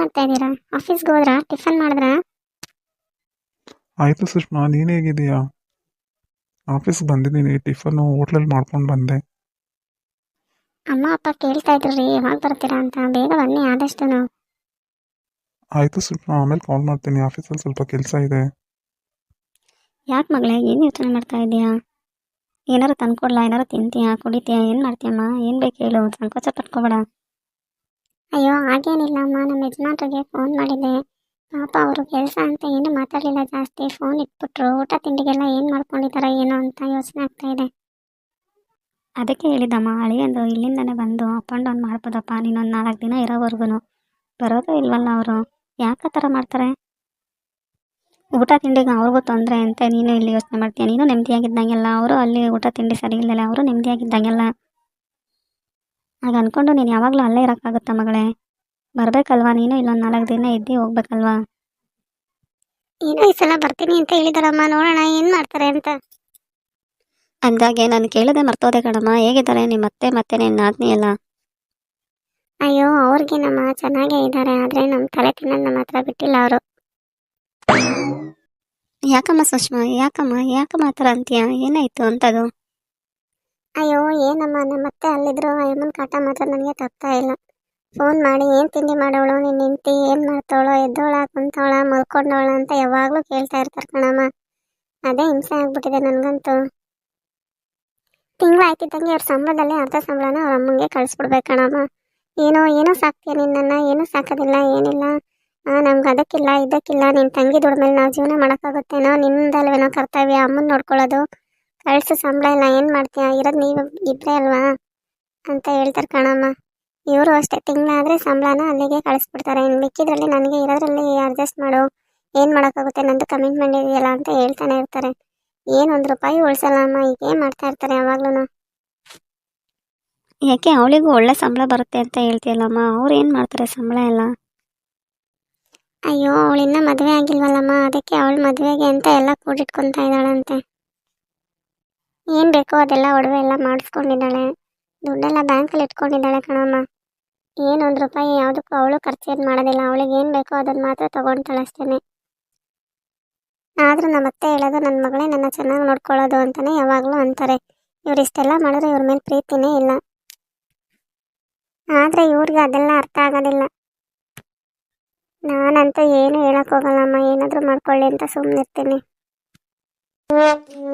ಮಾಡ್ತಾ ಇದ್ದೀರಾ ಆಫೀಸ್ಗೆ ಹೋದ್ರಾ? ಟಿಫನ್ ಮಾಡಿದ್ರಾ? ಆಯಿತು ಸುಷ್ಮಾ ನೀನು ಹೇಗಿದೀಯಾ ಆಫೀಸ್ಗೆ ಬಂದಿದ್ದೀನಿ ಟಿಫನ್ನು ಹೋಟ್ಲಲ್ಲಿ ಮಾಡ್ಕೊಂಡು ಬಂದೆ. ಅಮ್ಮ ಅಪ್ಪ ಕೇಳ್ತಾ ಇದ್ರು ರೀ ಯಾವಾಗ ಬರ್ತೀರಾ ಅಂತ? ಬೇಗ ಬನ್ನಿ ಆದಷ್ಟು ಆಯಿತು ಸುಷ್ಮಾ ಆಮೇಲೆ ಕಾಲ್ ಮಾಡ್ತೀನಿ. ಆಫೀಸಲ್ಲಿ ಸ್ವಲ್ಪ ಕೆಲಸ ಇದೆ. ಯಾಕೆ ಮಗಳೇ ಏನು ಯೋಚನೆ ಮಾಡ್ತಾ ಇದೀಯಾ? ಏನಾರು ತಂದ್ಕೊಡ್ಲಾ ಏನಾರು ತಿಂತೀಯಾ ಕುಡಿತೀಯಾ ಏನು ಮಾಡ್ತೀಯಮ್ಮ? ಏನು ಬೇಕು ಹೇಳು ಸಂಕೋಚ ಪಟ್ಕೋಬೇಡ. ಅಯ್ಯೋ ಹಾಗೇನಿಲ್ಲ ಅಮ್ಮ ನಮ್ಮ ಯಜಮಾನ್ರಿಗೆ ಫೋನ್ ಮಾಡಿದ್ದೆ. ಪಾಪ ಅವರು ಕೆಲಸ ಅಂತ ಏನು ಮಾತಾಡಲಿಲ್ಲ. ಜಾಸ್ತಿ ಫೋನ್ ಇಟ್ಬಿಟ್ರು. ಊಟ ತಿಂಡಿಗೆಲ್ಲ ಏನು ಮಾಡ್ಕೊಂಡಿದ್ದಾರೆ ಏನೋ ಅಂತ ಯೋಚನೆ ಆಗ್ತಾ ಇದೆ. ಅದಕ್ಕೆ ಹೇಳಿದ್ದಮ್ಮ, ಅಳಿಯಂದು ಇಲ್ಲಿಂದನೇ ಬಂದು ಅಪ್ ಆ್ಯಂಡ್ ಡೌನ್ ಮಾಡ್ಬೋದಪ್ಪ. ನೀನೊಂದು ನಾಲ್ಕು ದಿನ ಇರೋವರೆಗೂ ಬರೋದೇ ಇಲ್ವಲ್ಲ ಅವರು. ಯಾಕೆ ಥರ ಮಾಡ್ತಾರೆ? ಊಟ ತಿಂಡಿಗೆ ಅವ್ರಿಗೂ ತೊಂದರೆ ಅಂತ. ನೀನು ಇಲ್ಲಿ ಯೋಚನೆ ಮಾಡ್ತೀಯ? ನೀನು ನೆಮ್ಮದಿಯಾಗಿದ್ದಂಗೆಲ್ಲ. ಅವರು ಅಲ್ಲಿ ಊಟ ತಿಂಡಿ ಸರಿ ಇಲ್ಲಲ್ಲ ಅವರು ನೆಮ್ಮದಿಯಾಗಿದ್ದಂಗೆಲ್ಲ. ಹಾಗೆ ಅಂದ್ಕೊಂಡು ನೀನು ಯಾವಾಗಲೂ ಅಲ್ಲೇ ಇರೋಕ್ಕಾಗುತ್ತಾ ಮಗಳೇ? ಬರಬೇಕಲ್ವಾ ನೀನು? ಇಲ್ಲೊಂದು ನಾಲ್ಕು ದಿನ ಇದ್ದು ಹೋಗ್ಬೇಕಲ್ವಾ? ಏನೋ ಈ ಸಲ ಬರ್ತೀನಿ ಅಂತ ಹೇಳಿದಾರಮ್ಮ. ನೋಡೋಣ ಏನು ಮಾಡ್ತಾರೆ ಅಂತ. ಅಂದಾಗೆ ನಾನು ಕೇಳಿದೆ ಮರ್ತೋದೆ ಕಣಮ್ಮ. ಹೇಗಿದ್ದಾರೆ ನಿಮ್ಮ ಅತ್ತೆ ಮತ್ತೆ ನಿನ್ನ ನಾದ್ನಿ ಎಲ್ಲ? ಅಯ್ಯೋ ಅವ್ರಿಗೆ ನಮ್ಮ ಚೆನ್ನಾಗೇ ಇದ್ದಾರೆ ಆದರೆ ನಮ್ಮ ತಲೆ ತಿನ್ನ ನಮ್ಮ ಹತ್ರ ಬಿಟ್ಟಿಲ್ಲ ಅವರು. ಯಾಕಮ್ಮ ಸುಷ್ಮಾ? ಯಾಕಮ್ಮ? ಯಾಕಮ್ಮ ಆ ಥರ ಅಂತೀಯ? ಏನಾಯಿತು ಅಂತದು? ಅಯ್ಯೋ, ಏನಮ್ಮ ನಮ್ಮ ಅತ್ತೆ ಅಲ್ಲಿದ್ರು ಅಯ್ಯಮ್ಮನ ಕಾಟ ಮಾತ್ರ ನನಗೆ ತಪ್ತಾ ಇಲ್ಲ. ಫೋನ್ ಮಾಡಿ, ಏನು ತಿಂಡಿ ಮಾಡೋಳು ನಿನ್ನ ಹೆಂಡತಿ, ಏನು ಮಾಡ್ತಾಳೋ ಎದ್ದೋಳ, ಕುಂತವಳ, ಮಲ್ಕೊಂಡವಳ ಅಂತ ಯಾವಾಗಲೂ ಕೇಳ್ತಾ ಇರ್ತಾರೆ ಕಣಮ್ಮ. ಅದೇ ಹಿಂಸೆ ಆಗ್ಬಿಟ್ಟಿದೆ ನನಗಂತೂ. ತಿಂಗಳು ಆಯ್ತಿದ್ದಂಗೆ ಅವ್ರ ಸಂಬಳದಲ್ಲಿ ಅರ್ಧ ಸಂಬಳನ ಅವ್ರ ಅಮ್ಮಂಗೆ ಕಳಿಸ್ಬಿಡ್ಬೇಕು ಕಣಮ್ಮ. ಏನೋ ಏನೋ ಸಾಕ್ತೀಯ ನಿನ್ನನ್ನು, ಏನೂ ಸಾಕೋದಿಲ್ಲ, ಏನಿಲ್ಲ. ನಮ್ಗೆ ಅದಕ್ಕಿಲ್ಲ, ಇದಕ್ಕಿಲ್ಲ ನಿನ್ನ ತಂಗಿ ದುಡ್ಮೇಲೆ ನಾವು ಜೀವನ ಮಾಡೋಕ್ಕಾಗುತ್ತೇನೋ ನಿನ್ನಿಂದಲ್ವೇನೋ ಕರ್ತವ್ಯ, ಅಮ್ಮನ ನೋಡ್ಕೊಳ್ಳೋದು. ಕಳಿಸು ಸಂಬಳ ಇಲ್ಲ ಏನು ಮಾಡ್ತೀಯ? ಇರೋದು ನೀವು ಇಬ್ಬರೇ ಅಲ್ವಾ? ಅಂತ ಹೇಳ್ತಾರೆ ಕಣಮ್ಮ. ಇವರು ಅಷ್ಟೇ ತಿಂಗಳಾದರೆ ಸಂಬಳನ ಅಲ್ಲಿಗೆ ಕಳಿಸ್ಬಿಡ್ತಾರೆ. ಇನ್ನು ಮಿಕ್ಕಿದ್ರಲ್ಲಿ ನನಗೆ ಇರೋದ್ರಲ್ಲಿ ಅಡ್ಜಸ್ಟ್ ಮಾಡು. ಏನು ಮಾಡೋಕ್ಕಾಗುತ್ತೆ? ನಂದು ಕಮಿಟ್ಮೆಂಟ್ ಇದೆಯಲ್ಲ ಅಂತ ಹೇಳ್ತಾನೆ ಇರ್ತಾರೆ. ಏನು ಒಂದು ರೂಪಾಯಿ ಉಳಿಸಲ್ಲ ಅಮ್ಮ ಈಗ ಏನು ಮಾಡ್ತಾ ಇರ್ತಾರೆ ಯಾವಾಗ್ಲೂ ಯಾಕೆ ಅವಳಿಗೂ ಒಳ್ಳೆ ಸಂಬಳ ಬರುತ್ತೆ ಅಂತ ಹೇಳ್ತೀಯಲ್ಲಮ್ಮ? ಅವ್ರು ಏನು ಮಾಡ್ತಾರೆ ಸಂಬಳ ಎಲ್ಲ? ಅಯ್ಯೋ ಅವಳಿನ್ನ ಮದುವೆ ಆಗಿಲ್ವಲ್ಲಮ್ಮ? ಅದಕ್ಕೆ ಅವಳು ಮದುವೆಗೆ ಅಂತ ಎಲ್ಲ ಕೂಡಿಟ್ಕೊತಾ ಇದ್ದಾಳಂತೆ. ಏನು ಬೇಕೋ ಅದೆಲ್ಲ ಒಡವೆ ಎಲ್ಲ ಮಾಡಿಸ್ಕೊಂಡಿದ್ದಾಳೆ. ದುಡ್ಡೆಲ್ಲ ಬ್ಯಾಂಕಲ್ಲಿ ಇಟ್ಕೊಂಡಿದ್ದಾಳೆ ಕಣಮ್ಮ. ಏನು ಒಂದು ರೂಪಾಯಿ ಯಾವುದಕ್ಕೂ ಅವಳು ಖರ್ಚೇನು ಮಾಡೋದಿಲ್ಲ. ಅವಳಿಗೆ ಏನು ಬೇಕೋ ಅದನ್ನು ಮಾತ್ರ ತೊಗೊಳ್ತಾಳೆ ಅಷ್ಟೇ ಆದರೂ ನಮ್ಮ ಅತ್ತೆ ಹೇಳೋದು ನನ್ನ ಮಗಳೇ ನನ್ನ ಚೆನ್ನಾಗಿ ನೋಡ್ಕೊಳ್ಳೋದು ಅಂತಲೇ ಯಾವಾಗಲೂ ಅಂತಾರೆ. ಇವ್ರು ಇಷ್ಟೆಲ್ಲ ಮಾಡಿದ್ರೆ ಇವ್ರ ಮೇಲೆ ಪ್ರೀತಿನೇ ಇಲ್ಲ. ಆದರೆ ಇವ್ರಿಗೆ ಅದೆಲ್ಲ ಅರ್ಥ ಆಗೋದಿಲ್ಲ. ನಾನಂತೂ ಏನು ಹೇಳಕ್ ಹೋಗಲ್ಲಮ್ಮ. ಏನಾದರೂ ಮಾಡ್ಕೊಳ್ಳಿ ಅಂತ ಸುಮ್ಮನಿರ್ತೀನಿ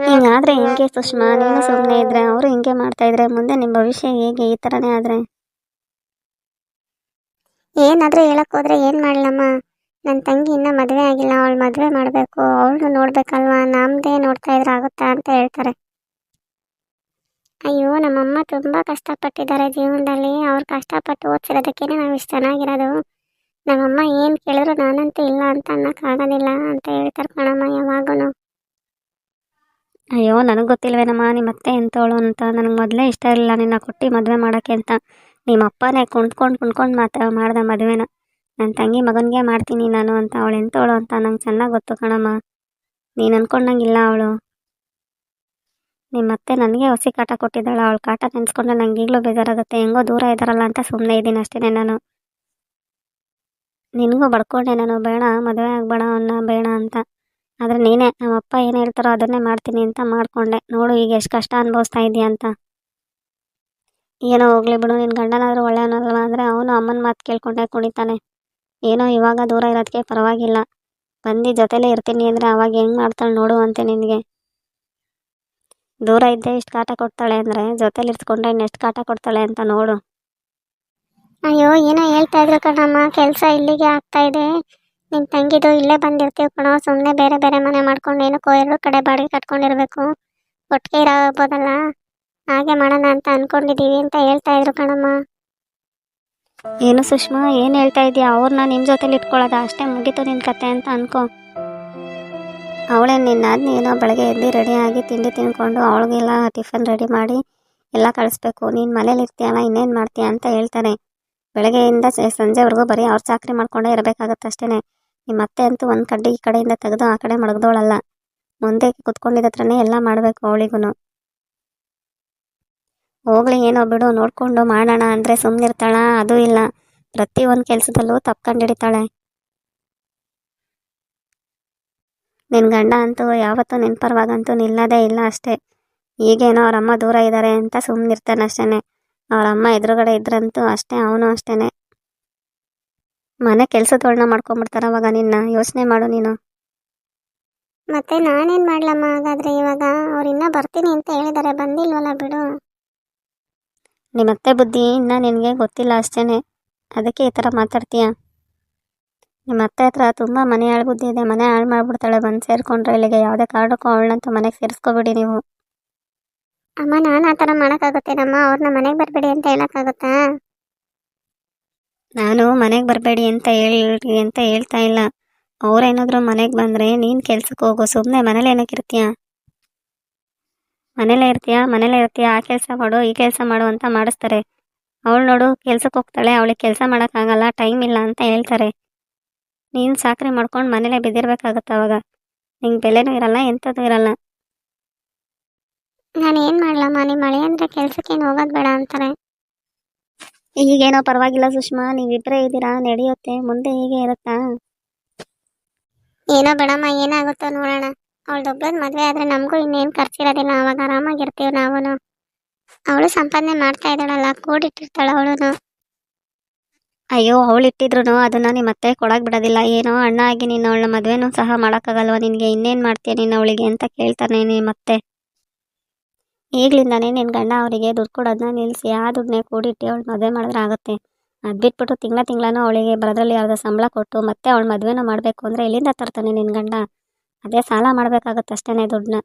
ಹಿಂಗಾದ್ರೆ ಹೆಂಗೆ ಸುಷ್ಮಾ ನೀನು ಸುಮ್ಮನೆ ಇದ್ರೆ, ಅವರು ಹಿಂಗೆ ಮಾಡ್ತಾ ಇದ್ರೆ, ಮುಂದೆ ನಿಮ್ಮ ಭವಿಷ್ಯ ಹೇಗೆ ಈ ಥರನೇ ಆದ್ರೆ? ಏನಾದರೂ ಹೇಳಕ್ ಹೋದ್ರೆ ಏನು ಮಾಡ್ಲಮ್ಮ? ನನ್ನ ತಂಗಿ ಇನ್ನೂ ಮದುವೆ ಆಗಿಲ್ಲ, ಅವಳು ಮದುವೆ ಮಾಡಬೇಕು ಅವಳು ನೋಡ್ಬೇಕಲ್ವಾ? ನಮ್ಮದೇ ನೋಡ್ತಾ ಇದ್ರೆ ಆಗುತ್ತಾ ಅಂತ ಹೇಳ್ತಾರೆ. ಅಯ್ಯೋ, ನಮ್ಮಮ್ಮ ತುಂಬ ಕಷ್ಟಪಟ್ಟಿದ್ದಾರೆ ಜೀವನದಲ್ಲಿ. ಅವ್ರು ಕಷ್ಟಪಟ್ಟು ಓದಿಸಿರೋದಕ್ಕೇನೆ ನಾವು ಇಷ್ಟು ಚೆನ್ನಾಗಿರೋದು. ನಮ್ಮಮ್ಮ ಏನು ಕೇಳಿದ್ರು ನಾನಂತೂ ಇಲ್ಲ ಅಂತ ಅನ್ನೋಕ್ಕಾಗೋದಿಲ್ಲ ಅಂತ ಹೇಳ್ತಾರೆ ಕಣಮ್ಮ ಯಾವಾಗೂ ಅಯ್ಯೋ, ನನಗೆ ಗೊತ್ತಿಲ್ವೇನಮ್ಮ ನಿಮ್ಮ ಅತ್ತೆ ಎಂತವಳು ಅಂತ. ನನಗೆ ಮೊದಲೇ ಇಷ್ಟ ಇರಲಿಲ್ಲ ನಿನ್ನ ಕೊಟ್ಟು ಮದುವೆ ಮಾಡೋಕ್ಕೆ ಅಂತ. ನಿಮ್ಮ ಅಪ್ಪನೇ ಕುಂತ್ಕೊಂಡು ಕುಂತ್ಕೊಂಡು ಮಾತ ಮಾಡ್ದೆ ಮದುವೆನ. ನನ್ನ ತಂಗಿ ಮಗನಿಗೆ ಮಾಡ್ತೀನಿ ನಾನು ಅಂತ, ಅವಳು ಎಂತವಳು ಅಂತ ನಂಗೆ ಚೆನ್ನಾಗಿ ಗೊತ್ತು ಕಣಮ್ಮ. ನೀನು ಅಂದ್ಕೊಂಡಂಗಿಲ್ಲ ಅವಳು. ನಿಮ್ಮ ಅತ್ತೆ ನನಗೆ ಹೊಸಿ ಕಾಟ ಕೊಟ್ಟಿದ್ದಾಳೆ. ಅವಳು ಕಾಟ ನೆನೆಸ್ಕೊಂಡ್ರೆ ನಂಗೆ ಈಗಲೂ ಬೇಜಾರಾಗುತ್ತೆ. ಹೆಂಗೋ ದೂರ ಇದ್ದಾರಲ್ಲ ಅಂತ ಸುಮ್ಮನೆ ಇದ್ದೀನಿ ಅಷ್ಟೇ ನಾನು. ನಿನಗೂ ಬಡ್ಕೊಂಡೆ ನಾನು. ಬೇಡ, ಮದುವೆ ಆಗಬೇಡ ಅವನ್ನ ಬೇಡ ಅಂತ. ಆದರೆ ನೀನೇ ನಮ್ಮಪ್ಪ ಏನು ಹೇಳ್ತಾರೋ ಅದನ್ನೇ ಮಾಡ್ತೀನಿ ಅಂತ ಮಾಡಿಕೊಂಡೆ. ನೋಡು ಈಗ ಎಷ್ಟು ಕಷ್ಟ ಅನುಭವಿಸ್ತಾ ಇದೆಯಾ ಅಂತ. ಏನೋ ಹೋಗ್ಲಿ ಬಿಡು ನಿನ್ನ ಗಂಡನಾದರೂ ಒಳ್ಳೆಯವನಲ್ವ ಅಂದರೆ ಅವನು ಅಮ್ಮನ ಮಾತು ಕೇಳ್ಕೊಂಡೆ ಕುಣಿತಾನೆ. ಏನೋ ಇವಾಗ ದೂರ ಇರೋದಕ್ಕೆ ಪರವಾಗಿಲ್ಲ. ಬಂದು ಜೊತೆಲೇ ಇರ್ತೀನಿ ಅಂದರೆ ಅವಾಗ ಹೆಂಗೆ ಮಾಡ್ತಾಳೆ ನೋಡು ಅಂತೆ ನಿನಗೆ. ದೂರ ಇದ್ದೆ ಇಷ್ಟು ಕಾಟ ಕೊಡ್ತಾಳೆ ಅಂದರೆ ಜೊತೆಲಿ ಇರ್ಸ್ಕೊಂಡ್ರೆ ಇನ್ನೆಷ್ಟು ಕಾಟ ಕೊಡ್ತಾಳೆ ಅಂತ ನೋಡು. ಅಯ್ಯೋ, ಏನೋ ಹೇಳ್ತಾ ಇದ್ರು ಕಣಮ್ಮ. ಕೆಲಸ ಇಲ್ಲಿಗೆ ಆಗ್ತಾ ಇದೆ. ನಿನ್ನ ತಂಗಿದು ಇಲ್ಲೇ ಬಂದಿರ್ತೀವಿ ಕಣೋ ಸುಮ್ಮನೆ ಬೇರೆ ಬೇರೆ ಮನೆ ಮಾಡ್ಕೊಂಡು ಏನು ಎರಡು ಕಡೆ ಬಾಡಿಗೆ ಕಟ್ಕೊಂಡಿರ್ಬೇಕು. ಒಟ್ಟಿಗೆ ಇರಬೋದಲ್ಲ ಹಾಗೆ ಮಾಡೋಣ ಅಂತ ಅನ್ಕೊಂಡಿದೀವಿ ಅಂತ ಹೇಳ್ತಾ ಇದ್ರು ಕಣಮ್ಮ. ಏನು ಸುಷ್ಮಾ, ಏನು ಹೇಳ್ತಾ ಇದೀಯ? ಅವ್ರನ್ನ ನಿಮ್ಮ ಜೊತೆಲಿ ಇಟ್ಕೊಳ್ಳೋದ ಅಷ್ಟೇ ಮುಗೀತು ನಿನ್ನ ಕತೆ ಅಂತ ಅನ್ಕೋ. ಅವಳೇ ನಿನ್ನ ಏನೋ ಬೆಳಗ್ಗೆ ಎದ್ದು ರೆಡಿಯಾಗಿ ತಿಂಡಿ ತಿನ್ಕೊಂಡು ಅವಳಿಗೆಲ್ಲ ಟಿಫನ್ ರೆಡಿ ಮಾಡಿ ಎಲ್ಲ ಕಳಿಸ್ಬೇಕು. ನೀನು ಮನೇಲಿ ಇರ್ತೀಯಲ್ಲ ಇನ್ನೇನು ಮಾಡ್ತೀಯ ಅಂತ ಹೇಳ್ತಾರೆ ಬೆಳಗ್ಗೆಯಿಂದ ಸಂಜೆವರೆಗೂ ಬರೀ ಅವ್ರ ಚಾಕ್ರಿ ಮಾಡ್ಕೊಂಡೇ ಇರಬೇಕಾಗತ್ತೆ ಅಷ್ಟೇ ನಿಮ್ಮ ಅತ್ತೆ ಅಂತೂ ಒಂದು ಕಡ್ಡಿ ಈ ಕಡೆಯಿಂದ ತೆಗೆದು ಆ ಕಡೆ ಮಡಗ್ದೋಳಲ್ಲ. ಮುಂದೆ ಕುತ್ಕೊಂಡಿದ್ದ ಹತ್ರನೇ ಎಲ್ಲ ಮಾಡಬೇಕು ಅವಳಿಗೂ ಹೋಗ್ಲಿ ಏನೋ ಬಿಡು, ನೋಡ್ಕೊಂಡು ಮಾಡೋಣ ಅಂದರೆ ಸುಮ್ಮನಿರ್ತಾಳ ಅದು ಇಲ್ಲ. ಪ್ರತಿ ಪ್ರತಿಯೊಂದು ಕೆಲಸದಲ್ಲೂ ತಪ್ಪಕೊಂಡ್ ಹಿಡಿತಾಳೆ ನಿನ್ನ ಗಂಡ ಅಂತೂ ಯಾವತ್ತೂ ನಿನ್ನ ಪರವಾಗಂತೂ ನಿಲ್ಲದೇ ಇಲ್ಲ ಅಷ್ಟೇ. ಈಗೇನೋ ಅವ್ರ ಅಮ್ಮ ದೂರ ಇದ್ದಾರೆ ಅಂತ ಸುಮ್ಮನಿರ್ತಾನೆ ಅಷ್ಟೇ ಅವ್ರ ಅಮ್ಮ ಎದುರುಗಡೆ ಇದ್ರಂತೂ ಅಷ್ಟೇ, ಅವನು ಅಷ್ಟೇ ಮನೆ ಕೆಲಸದೊಳನ ಮಾಡ್ಕೊಂಬಿಡ್ತಾರ ಅವಾಗ ನಿನ್ನ. ಯೋಚನೆ ಮಾಡು ನೀನು. ಮತ್ತೆ ನಾನೇನ್ ಮಾಡ್ಲಮ್ಮ? ಹಾಗಾದ್ರೆ ಇವಾಗ ಅವ್ರು ಇನ್ನೂ ಬರ್ತೀನಿ ಅಂತ ಹೇಳಿದಾರೆ. ಬಂದಿಲ್ವಲ್ಲ ಬಿಡು. ನಿಮ್ಮತ್ತೆ ಬುದ್ಧಿ ಇನ್ನೂ ನಿನಗೆ ಗೊತ್ತಿಲ್ಲ ಅಷ್ಟೇನೆ. ಅದಕ್ಕೆ ಈ ಥರ ಮಾತಾಡ್ತೀಯ? ನಿಮ್ಮ ಅತ್ತೆ ಹತ್ರ ತುಂಬ ಮನೆ ಹಾಳು ಬುದ್ಧಿ ಇದೆ. ಮನೆ ಹಾಳು ಮಾಡಿಬಿಡ್ತಾಳೆ. ಬಂದು ಸೇರ್ಕೊಂಡ್ರೆ ಇಲ್ಲಿಗೆ ಯಾವುದೇ ಕಾರಣಕ್ಕೂ ಅವಳನ್ನಂತೂ ಮನೆಗೆ ಸೇರಿಸ್ಕೋಬೇಡಿ ನೀವು. ಅಮ್ಮ ನಾನು ಆ ಥರ ಮಾಡೋಕ್ಕಾಗುತ್ತೇನಮ್ಮ? ಅವ್ರನ್ನ ಮನೆಗೆ ಬರಬೇಡಿ ಅಂತ ಹೇಳೋಕ್ಕಾಗುತ್ತಾ? ನಾನು ಮನೆಗೆ ಬರಬೇಡಿ ಅಂತ ಹೇಳಿ ಅಂತ ಹೇಳ್ತಾ ಇಲ್ಲ. ಅವ್ರೇನಾದರೂ ಮನೆಗೆ ಬಂದರೆ ನೀನು ಕೆಲ್ಸಕ್ಕೆ ಹೋಗು ಸುಮ್ಮನೆ ಮನೇಲಿ ಏನಕ್ಕೆ ಇರ್ತೀಯ? ಮನೇಲೇ ಇರ್ತೀಯ? ಮನೇಲೇ ಇರ್ತೀಯ? ಆ ಕೆಲಸ ಮಾಡು, ಈ ಕೆಲಸ ಮಾಡು ಅಂತ ಮಾಡಿಸ್ತಾರೆ. ಅವಳು ನೋಡು ಕೆಲ್ಸಕ್ಕೆ ಹೋಗ್ತಾಳೆ, ಅವಳಿಗೆ ಕೆಲಸ ಮಾಡೋಕ್ಕಾಗಲ್ಲ ಟೈಮ್ ಇಲ್ಲ ಅಂತ ಹೇಳ್ತಾರೆ. ನೀನು ಸಾಕ್ರಿ ಮಾಡ್ಕೊಂಡು ಮನೇಲೇ ಬಿದ್ದಿರ್ಬೇಕಾಗತ್ತೆ ಅವಾಗ. ನಿಂಗೆ ಬೆಲೆನೂ ಇರಲ್ಲ, ಎಂಥದ್ದು ಇರಲ್ಲ. ನಾನು ಏನು ಮಾಡಲಮ್ಮ ನಿಮ್ಮ ಮಳೆ ಅಂದರೆ ಕೆಲ್ಸಕ್ಕೇನು ಹೋಗೋದು ಬೇಡ ಅಂತಾರೆ. ಈಗೇನೋ ಪರವಾಗಿಲ್ಲ ಸುಷ್ಮಾ ನೀವಿಬ್ಬರೇ ಇದ್ದೀರಾ ನಡೆಯುತ್ತೆ ಮುಂದೆ ಹೀಗೆ ಇರುತ್ತಾ? ಏನೋ ಬೇಡಮ್ಮ ಏನಾಗುತ್ತೋ ನೋಡೋಣ. ಅವ್ಳ ದೊಡ್ಡದ್ ಮದ್ವೆ ಆದ್ರೆ ನಮಗೂ ಇನ್ನೇನು ಖರ್ಚಿರೋದಿಲ್ಲ ಅವಾಗ ಆರಾಮಾಗಿರ್ತೀವಿ ನಾವು ಅವಳು ಸಂಪಾದನೆ ಮಾಡ್ತಾ ಇದ್ದಾಳಲ್ಲ ಕೂಡಿಟ್ಟಿರ್ತಾಳೆ ಅವಳು ಅಯ್ಯೋ ಅವಳು ಇಟ್ಟಿದ್ರು ಅದನ್ನ ನಿಮ್ಮ ಮತ್ತೆ ಕೊಡಕ್ ಬಿಡೋದಿಲ್ಲ. ಏನೋ ಅಣ್ಣ ಆಗಿ ನೀನು ಅವಳ ಮದುವೆನೂ ಸಹ ಮಾಡೋಕ್ಕಾಗಲ್ವ? ನಿನಗೆ ಇನ್ನೇನು ಮಾಡ್ತೀಯ ನೀನು ಅವಳಿಗೆ ಅಂತ ಕೇಳ್ತಾನೆ ನಿಮ್ಮ ಅತ್ತೆ. ಈಗ್ಲಿಂದಾನೇ ನಿನ್ನ ಗಂಡ ಅವರಿಗೆ ದುಡ್ಡು ಕೊಡೋದನ್ನ ನಿಲ್ಲಿಸಿ ಆ ದುಡ್ಡನ್ನೇ ಕೂಡಿಟ್ಟು ಅವಳು ಮದುವೆ ಮಾಡಿದ್ರೆ ಆಗುತ್ತೆ. ಅದು ಬಿಟ್ಬಿಟ್ಟು ತಿಂಗಳ ತಿಂಗಳೂ ಅವಳಿಗೆ ಬರೋದ್ರಲ್ಲಿ ಯಾವುದೋ ಸಂಬಳ ಕೊಟ್ಟು ಮತ್ತೆ ಅವಳು ಮದುವೆನ ಮಾಡಬೇಕು ಅಂದರೆ ಎಲ್ಲಿಂದ ತರ್ತಾನೆ ನಿನ್ನ ಗಂಡ. ಅದೇ ಸಾಲ ಮಾಡಬೇಕಾಗತ್ತೆ ಅಷ್ಟೇ ದುಡ್ಡನ್ನ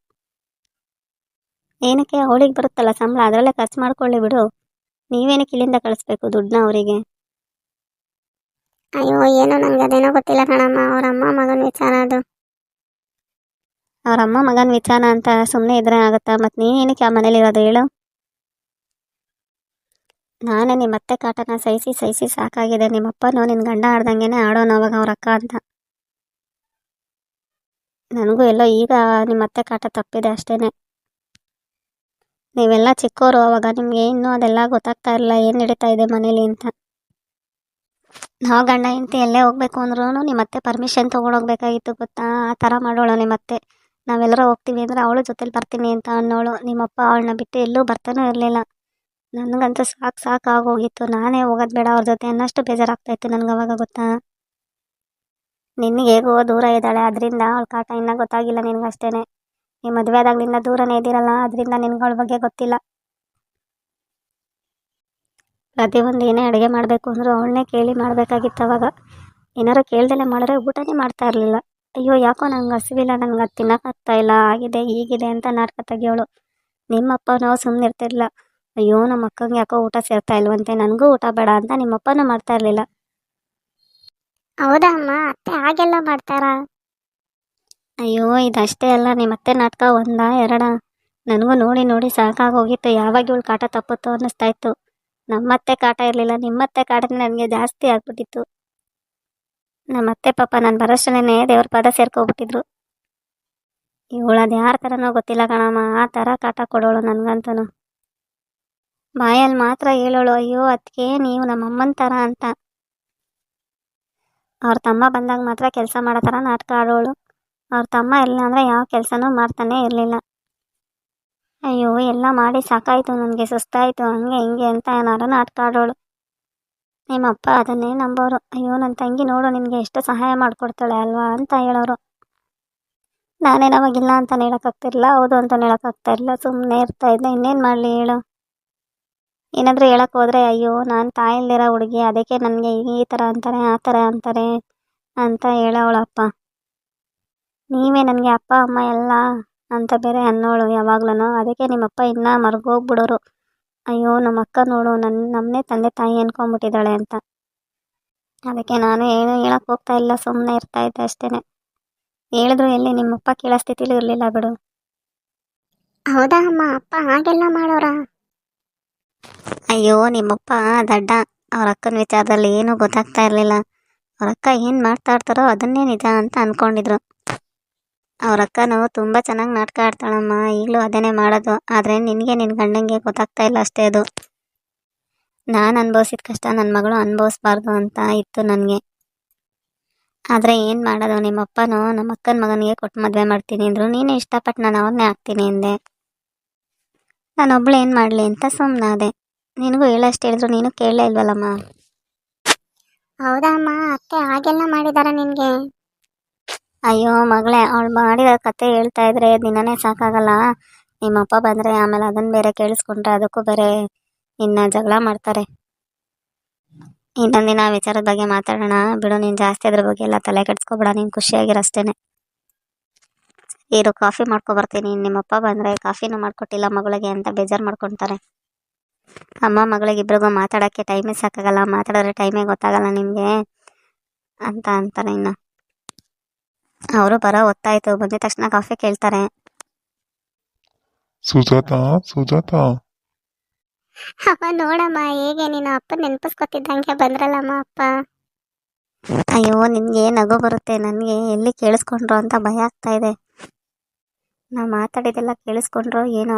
ಏನಕ್ಕೆ? ಅವಳಿಗೆ ಬರುತ್ತಲ್ಲ ಸಂಬಳ, ಅದರಲ್ಲೇ ಖರ್ಚು ಮಾಡ್ಕೊಳ್ಳಿ ಬಿಡು. ನೀವೇನಕ್ಕೆ ಇಲ್ಲಿಂದ ಕಳಿಸ್ಬೇಕು ದುಡ್ಡನ್ನ ಅವರಿಗೆ? ಅಯ್ಯೋ, ಏನೋ ನನಗೆ ಅದೇನೋ ಗೊತ್ತಿಲ್ಲ ಕಣಮ್ಮ. ಅವ್ರ ಅಮ್ಮ ಮಗನ ವಿಚಾರ ಅದು. ಅವ್ರ ಅಮ್ಮ ಮಗನ ವಿಚಾರ ಅಂತ ಸುಮ್ಮನೆ ಇದ್ರೆ ಆಗುತ್ತಾ? ಮತ್ತು ನೀನೇನಕ್ಕೆ ಆ ಮನೇಲಿ ಇರೋದು ಹೇಳು. ನಾನೇ ನಿಮ್ಮ ಅತ್ತೆ ಕಾಟನ ಸಹಿಸಿ ಸಹಿಸಿ ಸಾಕಾಗಿದೆ. ನಿಮ್ಮಪ್ಪನೂ ನಿನ್ನ ಗಂಡ ಆಡ್ದಂಗೆನೆ ಆಡೋನು ಅವಾಗ ಅವ್ರ ಅಕ್ಕ ಅಂತ. ನನಗೂ ಎಲ್ಲೋ ಈಗ ನಿಮ್ಮ ಅತ್ತೆ ಕಾಟ ತಪ್ಪಿದೆ ಅಷ್ಟೇನೆ. ನೀವೆಲ್ಲ ಚಿಕ್ಕವರು ಅವಾಗ ನಿಮಗೆ ಇನ್ನೂ ಅದೆಲ್ಲ ಗೊತ್ತಾಗ್ತಾ ಇರಲಿಲ್ಲ. ಏನು ನಡೀತಾ ಇದೆ ಮನೇಲಿ ಅಂತ. ನಾವು ಗಂಡ ಹೆಂಡತಿ ಎಲ್ಲೇ ಹೋಗ್ಬೇಕು ಅಂದ್ರೂ ನಿಮ್ಮ ಅತ್ತೆ ಪರ್ಮಿಷನ್ ತೊಗೊಂಡೋಗ್ಬೇಕಾಗಿತ್ತು ಗೊತ್ತಾ? ಆ ಥರ ಮಾಡೋಳು ನಿಮ್ಮ ಅತ್ತೆ. ನಾವೆಲ್ಲರೂ ಹೋಗ್ತೀವಿ ಅಂದರೆ ಅವಳು ಜೊತೆಲಿ ಬರ್ತೀನಿ ಅಂತ ಅನ್ನೋಳು. ನಿಮ್ಮಪ್ಪ ಅವಳನ್ನ ಬಿಟ್ಟು ಎಲ್ಲೂ ಬರ್ತಾನೂ ಇರಲಿಲ್ಲ. ನನಗಂತೂ ಸಾಕು ಸಾಕು ಆಗೋಗಿತ್ತು. ನಾನೇ ಹೋಗೋದು ಬೇಡ ಅವ್ರ ಜೊತೆ ಅನ್ನಷ್ಟು ಬೇಜಾರಾಗ್ತಾಯಿತ್ತು ನನಗೆ ಅವಾಗ ಗೊತ್ತಾ? ನಿನಗೆ ಹೇಗೋ ದೂರ ಇದ್ದಾಳೆ. ಅದರಿಂದ ಅವಳ ಕಾಟ ಇನ್ನೂ ಗೊತ್ತಾಗಿಲ್ಲ ನಿನಗಷ್ಟೇ ನೀ ಮದುವೆ ಆದಾಗ್ಲಿಂದ ದೂರನೇ ಇದ್ದೀರಲ್ಲ, ಅದರಿಂದ ನಿನ್ಗೆ ಅವಳ ಬಗ್ಗೆ ಗೊತ್ತಿಲ್ಲ. ಪ್ರತಿಯೊಂದು ಏನೇ ಅಡುಗೆ ಮಾಡಬೇಕು ಅಂದರೂ ಅವಳನ್ನೇ ಕೇಳಿ ಮಾಡಬೇಕಾಗಿತ್ತು ಅವಾಗ. ಏನಾರು ಕೇಳ್ದಲೆ ಮಾಡಿದ್ರೆ ಊಟನೇ ಮಾಡ್ತಾ ಇರಲಿಲ್ಲ. ಅಯ್ಯೋ ಯಾಕೋ ನಂಗೆ ಹಸಿವಿಲ್ಲ ನಂಗೆ ಅದು ತಿನ್ನೋಕ್ಕಾಗ್ತಾ ಇಲ್ಲ ಆಗಿದೆ ಹೀಗಿದೆ ಅಂತ ನಾಟಕ ತೆಗಿಯೋಳು. ನಿಮ್ಮಪ್ಪನೋ ಸುಮ್ಮನೆ ಇರ್ತಿರ್ಲಿಲ್ಲ. ಅಯ್ಯೋ ನಮ್ಮ ಅಕ್ಕಂಗೆ ಯಾಕೋ ಊಟ ಸೇರ್ತಾ ಇಲ್ವಂತೆ ನನಗೂ ಊಟ ಬೇಡ ಅಂತ ನಿಮ್ಮಪ್ಪನೂ ಮಾಡ್ತಾ ಇರಲಿಲ್ಲ. ಹೌದಾ ಅಮ್ಮ ಅತ್ತೆ ಹಾಗೆಲ್ಲ ಮಾಡ್ತಾರ? ಅಯ್ಯೋ ಇದಷ್ಟೇ ಅಲ್ಲ ನಿಮ್ಮ ಅತ್ತೆ ನಾಟಕ ಒಂದಾ ಎರಡ? ನನಗೂ ನೋಡಿ ನೋಡಿ ಸಾಕಾಗೋಗಿತ್ತು ಯಾವಾಗ ಇವಳು ಕಾಟ ತಪ್ಪುತ್ತೋ ಅನ್ನಿಸ್ತಾ ಇತ್ತು. ನಮ್ಮತ್ತೆ ಕಾಟ ಇರಲಿಲ್ಲ ನಿಮ್ಮತ್ತೆ ಕಾಟನೇ ನನಗೆ ಜಾಸ್ತಿ ಆಗ್ಬಿಟ್ಟಿತ್ತು. ನಮ್ಮತ್ತೆ ಪಾಪ ನಾನು ಬರೋಷ್ಟೇ ದೇವ್ರ ಪದ ಸೇರ್ಕೊಬಿಟ್ಟಿದ್ರು. ಇವಳು ಅದು ಯಾರ ಥರನೋ ಗೊತ್ತಿಲ್ಲ ಕಣಮ್ಮ, ಆ ಥರ ಕಾಟ ಕೊಡೋಳು ನನಗಂತೂ ಬಾಯಲ್ಲಿ ಮಾತ್ರ ಹೇಳೋಳು, ಅಯ್ಯೋ ಅದಕ್ಕೆ ನೀವು ನಮ್ಮಮ್ಮನ ಥರ ಅಂತ. ಅವ್ರ ತಮ್ಮ ಬಂದಾಗ ಮಾತ್ರ ಕೆಲಸ ಮಾಡೋ ಥರ ನಾಟಕ ಆಡೋಳು. ಅವ್ರ ತಮ್ಮ ಇಲ್ಲ ಅಂದರೆ ಯಾವ ಕೆಲಸನೂ ಮಾಡ್ತಾನೆ ಇರಲಿಲ್ಲ. ಅಯ್ಯೋ, ಎಲ್ಲ ಮಾಡಿ ಸಾಕಾಯಿತು ನನಗೆ, ಸುಸ್ತಾಯಿತು, ಹಂಗೆ ಹಿಂಗೆ ಅಂತ ಏನಾರು ನಾಟಕ ಆಡೋಳು. ನಿಮ್ಮಪ್ಪ ಅದನ್ನೇ ನಂಬೋರು ಅಯ್ಯೋ ನನ್ನ ತಂಗಿ ನೋಡು, ನಿನಗೆ ಎಷ್ಟು ಸಹಾಯ ಮಾಡಿಕೊಡ್ತಾಳೆ ಅಲ್ವಾ ಅಂತ ಹೇಳೋರು. ನಾನೇನು ಅವಾಗಿಲ್ಲ ಅಂತ ಹೇಳೋಕ್ಕಾಗ್ತಿರ್ಲಿಲ್ಲ ಹೌದು ಅಂತ ಹೇಳೋಕ್ಕಾಗ್ತಾ ಇರಲಿಲ್ಲ ಸುಮ್ಮನೆ ಇರ್ತಾ ಇದ್ದೆ. ಇನ್ನೇನು ಮಾಡಲಿ ಹೇಳು. ಏನಾದರೂ ಹೇಳಕ್ಕೆ ಹೋದರೆ, ಅಯ್ಯೋ, ನಾನು ತಾಯಿಲ್ದಿರೋ ಹುಡುಗಿ, ಅದಕ್ಕೆ ನನಗೆ ಈ ಥರ ಅಂತಾರೆ, ಆ ಥರ ಅಂತಾರೆ ಅಂತ ಹೇಳೋವಳಪ್ಪ. ನೀವೇ ನನಗೆ ಅಪ್ಪ, ಅಮ್ಮ, ಎಲ್ಲ ಅಂತ ಬೇರೆ ಅನ್ನೋಳು ಯಾವಾಗ್ಲೂ ಅದಕ್ಕೆ ನಿಮ್ಮಪ್ಪ ಇನ್ನೂ ಮರ್ಗೋಗ್ಬಿಡೋರು. ಅಯ್ಯೋ ನಮ್ಮ ಅಕ್ಕ ನೋಡು ನನ್ನ ನಮ್ಮನ್ನೇ ತಂದೆ ತಾಯಿ ಅನ್ಕೊಂಬಿಟ್ಟಿದ್ದಾಳೆ ಅಂತ. ಅದಕ್ಕೆ ನಾನು ಏನು ಹೇಳಕ್ಕೆ ಹೋಗ್ತಾ ಇಲ್ಲ ಸುಮ್ಮನೆ ಇರ್ತಾ ಇದ್ದೆ ಅಷ್ಟೇ ಹೇಳಿದ್ರು ಎಲ್ಲಿ ನಿಮ್ಮಪ್ಪ ಕೇಳೋ ಸ್ಥಿತಿಲಿ ಇರಲಿಲ್ಲ ಬಿಡು. ಹೌದಾ ಅಮ್ಮ ಅಪ್ಪ ಹಾಗೆಲ್ಲ ಮಾಡೋರಾ? ಅಯ್ಯೋ ನಿಮ್ಮಪ್ಪ ದಡ್ಡ. ಅವ್ರ ಅಕ್ಕನ ವಿಚಾರದಲ್ಲಿ ಏನೂ ಗೊತ್ತಾಗ್ತಾ ಇರಲಿಲ್ಲ. ಅವ್ರ ಅಕ್ಕ ಏನು ಮಾಡ್ತಾ ಇರ್ತಾರೋ ಅದನ್ನೇ ನಿಜ ಅಂತ ಅಂದ್ಕೊಂಡಿದ್ರು ಅವ್ರ ಅಕ್ಕನು ತುಂಬ ಚೆನ್ನಾಗಿ ನಾಟಕ ಆಡ್ತಾಳಮ್ಮ, ಈಗಲೂ ಅದನ್ನೇ ಮಾಡೋದು. ಆದರೆ ನಿನಗೆ ನಿನ್ನ ಗಂಡಂಗೆ ಗೊತ್ತಾಗ್ತಾ ಇಲ್ಲ ಅಷ್ಟೇ ಅದು. ನಾನು ಅನುಭವಿಸಿದ ಕಷ್ಟ ನನ್ನ ಮಗಳು ಅನುಭವಿಸ್ಬಾರ್ದು ಅಂತ ಇತ್ತು ನನಗೆ. ಆದರೆ ಏನು ಮಾಡೋದು ನಿಮ್ಮ ಅಪ್ಪನೂ ನಮ್ಮ ಅಕ್ಕನ ಮಗನಿಗೆ ಕೊಟ್ಟು ಮದುವೆ ಮಾಡ್ತೀನಿ ಅಂದರು, ನೀನು ಇಷ್ಟಪಟ್ಟು ನಾನು ಅವ್ರನ್ನೇ ಹಾಕ್ತೀನಿ ಅಂದೆ. ನಾನೊಬ್ಳು ಏನು ಮಾಡಲಿ ಅಂತ ಸುಮ್ಮನಾದೆ ನಿನಗೂ ಹೇಳಷ್ಟು ಹೇಳಿದ್ರು ನೀನು ಕೇಳಲೇ ಇಲ್ವಲ್ಲಮ್ಮ? ಹೌದಾ ಅಮ್ಮ, ಅತ್ತೆ ಹಾಗೆಲ್ಲ ಮಾಡಿದಾರ ನಿನ್ಗೆ? ಅಯ್ಯೋ ಮಗಳೇ, ಅವಳು ಮಾಡಿದ ಕತೆ ಹೇಳ್ತಾ ಇದ್ರೆ ದಿನನೇ ಸಾಕಾಗಲ್ಲ. ನಿಮ್ಮಪ್ಪ ಬಂದರೆ ಆಮೇಲೆ ಅದನ್ನು ಬೇರೆ ಕೇಳಿಸ್ಕೊಂಡ್ರೆ ಅದಕ್ಕೂ ಬೇರೆ ಇನ್ನು ಜಗಳ ಮಾಡ್ತಾರೆ. ಇನ್ನೊಂದಿನ ವಿಚಾರದ ಬಗ್ಗೆ ಮಾತಾಡೋಣ. ಬಿಡು, ನೀನು ಜಾಸ್ತಿ ಅದ್ರ ಬಗ್ಗೆ ಎಲ್ಲ ತಲೆ ಕೆಡ್ಸ್ಕೊಬೇಡ. ನೀನು ಖುಷಿಯಾಗಿರಷ್ಟೇನೆ ಇರು, ಕಾಫಿ ಮಾಡ್ಕೊ ಬರ್ತೀನಿ. ನಿಮ್ಮಪ್ಪ ಬಂದರೆ ಕಾಫಿನೂ ಮಾಡ್ಕೊಟ್ಟಿಲ್ಲ ಮಗಳಿಗೆ ಅಂತ ಬೇಜಾರು ಮಾಡ್ಕೊತಾರೆ. ಅಮ್ಮ ಮಗಳಿಗೆ ಇಬ್ರಿಗೂ ಮಾತಾಡೋಕ್ಕೆ ಟೈಮೇ ಸಾಕಾಗಲ್ಲ. ಮಾತಾಡಿದ್ರೆ ಟೈಮೇ ಗೊತ್ತಾಗಲ್ಲ ನಿಮಗೆ ಅಂತ ಅಂತಾರೆ ಇನ್ನು. ಅವರು ಬರೋ ಹೊತ್ತಾಯ್ತು. ಬಂದ ತಕ್ಷಣ ಕಾಫಿ ಕೇಳ್ತಾರೆ. ಸುಜಾತ ಸುಜಾತ. ಅಮ್ಮ ನೋಡಮ್ಮ ಹೇಗೆ? ನೀನು ಅಪ್ಪ ನೆನಪಿಸ್ಕೊತಿದ್ದಂಗೆ ಬಂದ್ರಲ್ಲಮ್ಮ ಅಪ್ಪ. ಅಯ್ಯೋ ನಿನ್ಗೆ ನಗು ಬರುತ್ತೆ. ನನಗೆ ಎಲ್ಲಿ ಕೇಳಿಸ್ಕೊಂಡ್ರು ಅಂತ ಭಯ ಆಗ್ತಾ ಇದೆ. ನಾ ಮಾತಾಡಿದೆಲ್ಲ ಕೇಳಿಸ್ಕೊಂಡ್ರು ಏನೋ.